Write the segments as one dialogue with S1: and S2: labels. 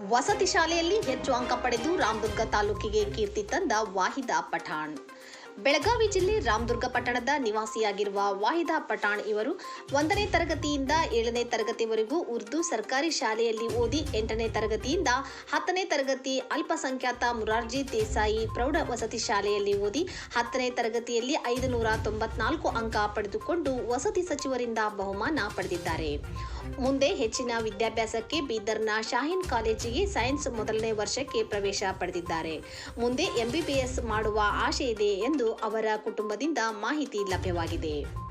S1: ವಸತಿ ಶಾಲೆಯಲ್ಲಿ ಹೆಚ್ಚು ಅಂಕ ಪಡೆದು ರಾಮದುರ್ಗ ತಾಲೂಕಿಗೆ ಕೀರ್ತಿ ತಂದ ವಾಹಿದಾ ಪಠಾಣ್. ಬೆಳಗಾವಿ ಜಿಲ್ಲೆ ರಾಮದುರ್ಗ ಪಟ್ಟಣದ ನಿವಾಸಿಯಾಗಿರುವ ವಾಹಿದಾ ಪಠಾಣ್ ಇವರು ಒಂದನೇ ತರಗತಿಯಿಂದ ಏಳನೇ ತರಗತಿವರೆಗೂ ಉರ್ದು ಸರ್ಕಾರಿ ಶಾಲೆಯಲ್ಲಿ ಓದಿ ಎಂಟನೇ ತರಗತಿಯಿಂದ ಹತ್ತನೇ ತರಗತಿ ಅಲ್ಪಸಂಖ್ಯಾತ ಮುರಾರ್ಜಿ ದೇಸಾಯಿ ಪ್ರೌಢ ವಸತಿ ಶಾಲೆಯಲ್ಲಿ ಓದಿ ಹತ್ತನೇ ತರಗತಿಯಲ್ಲಿ ಐದು ನೂರ ತೊಂಬತ್ನಾಲ್ಕು ಅಂಕ ಪಡೆದುಕೊಂಡು ವಸತಿ ಸಚಿವರಿಂದ ಬಹುಮಾನ ಪಡೆದಿದ್ದಾರೆ. ಮುಂದೆ ಹೆಚ್ಚಿನ ವಿದ್ಯಾಭ್ಯಾಸಕ್ಕೆ ಬೀದರ್ನ ಶಾಹೀನ್ ಕಾಲೇಜಿಗೆ ಸೈನ್ಸ್ ಮೊದಲನೇ ವರ್ಷಕ್ಕೆ ಪ್ರವೇಶ ಪಡೆದಿದ್ದಾರೆ. ಮುಂದೆ ಎಂಬಿಬಿಎಸ್ ಮಾಡುವ ಆಶೆ ಇದೆ ಎಂದು ಅವರ ಕುಟುಂಬದಿಂದ ಮಾಹಿತಿ ಲಭ್ಯವಾಗಿದೆ.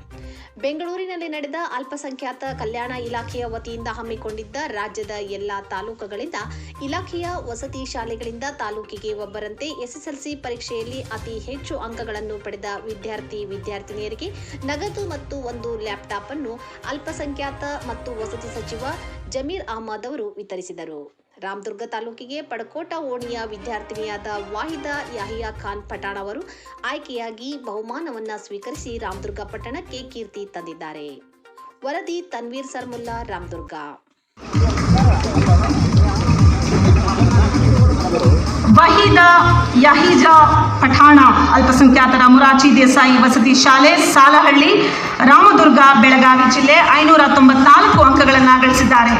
S1: ಬೆಂಗಳೂರಿನಲ್ಲಿ ನಡೆದ ಅಲ್ಪಸಂಖ್ಯಾತ ಕಲ್ಯಾಣ ಇಲಾಖೆಯ ವತಿಯಿಂದ ಹಮ್ಮಿಕೊಂಡಿದ್ದ ರಾಜ್ಯದ ಎಲ್ಲ ತಾಲೂಕುಗಳಿಂದ ಇಲಾಖೆಯ ವಸತಿ ಶಾಲೆಗಳಿಂದ ತಾಲೂಕಿಗೆ ಒಬ್ಬರಂತೆ ಎಸ್ಎಸ್ಎಲ್ಸಿ ಪರೀಕ್ಷೆಯಲ್ಲಿ ಅತಿ ಹೆಚ್ಚು ಅಂಕಗಳನ್ನು ಪಡೆದ ವಿದ್ಯಾರ್ಥಿ ವಿದ್ಯಾರ್ಥಿನಿಯರಿಗೆ ನಗದು ಮತ್ತು ಒಂದು ಲ್ಯಾಪ್ಟಾಪ್ ಅನ್ನು ಅಲ್ಪಸಂಖ್ಯಾತ ಮತ್ತು ವಸತಿ ಸಚಿವ ಜಮೀರ್ ಅಹಮದ್ ಅವರು ವಿತರಿಸಿದರು. ರಾಮದುರ್ಗ ತಾಲೂಕಿಗೆ ಪಡಕೋಟ ಓಣಿಯ ವಿದ್ಯಾರ್ಥಿನಿಯಾದ ವಾಹಿದಾ ಯಾಹಿಯಾ ಖಾನ್ ಪಠಾಣ್ ಅವರು ಆಯ್ಕೆಯಾಗಿ ಬಹುಮಾನವನ್ನು ಸ್ವೀಕರಿಸಿ ರಾಮದುರ್ಗ ಪಟ್ಟಣಕ್ಕೆ ಕೀರ್ತಿ ತಂದಿದ್ದಾರೆ. ವರದಿ ತನ್ವೀರ್ ಸರ್ಮುಲ್ಲಾ, ರಾಮದುರ್ಗ.
S2: ವಹೀದ ಯಹಿಜಾ ಪಠಾಣ ಅಲ್ಪಸಂಖ್ಯಾತರ ಮುರಾಚಿ ದೇಸಾಯಿ ವಸತಿ ಶಾಲೆ ಸಾಲಹಳ್ಳಿ, ರಾಮದುರ್ಗ, ಬೆಳಗಾವಿ ಜಿಲ್ಲೆ ಐನೂರ ತೊಂಬತ್ನಾಲ್ಕು ಅಂಕಗಳನ್ನು ಗಳಿಸಿದ್ದಾರೆ.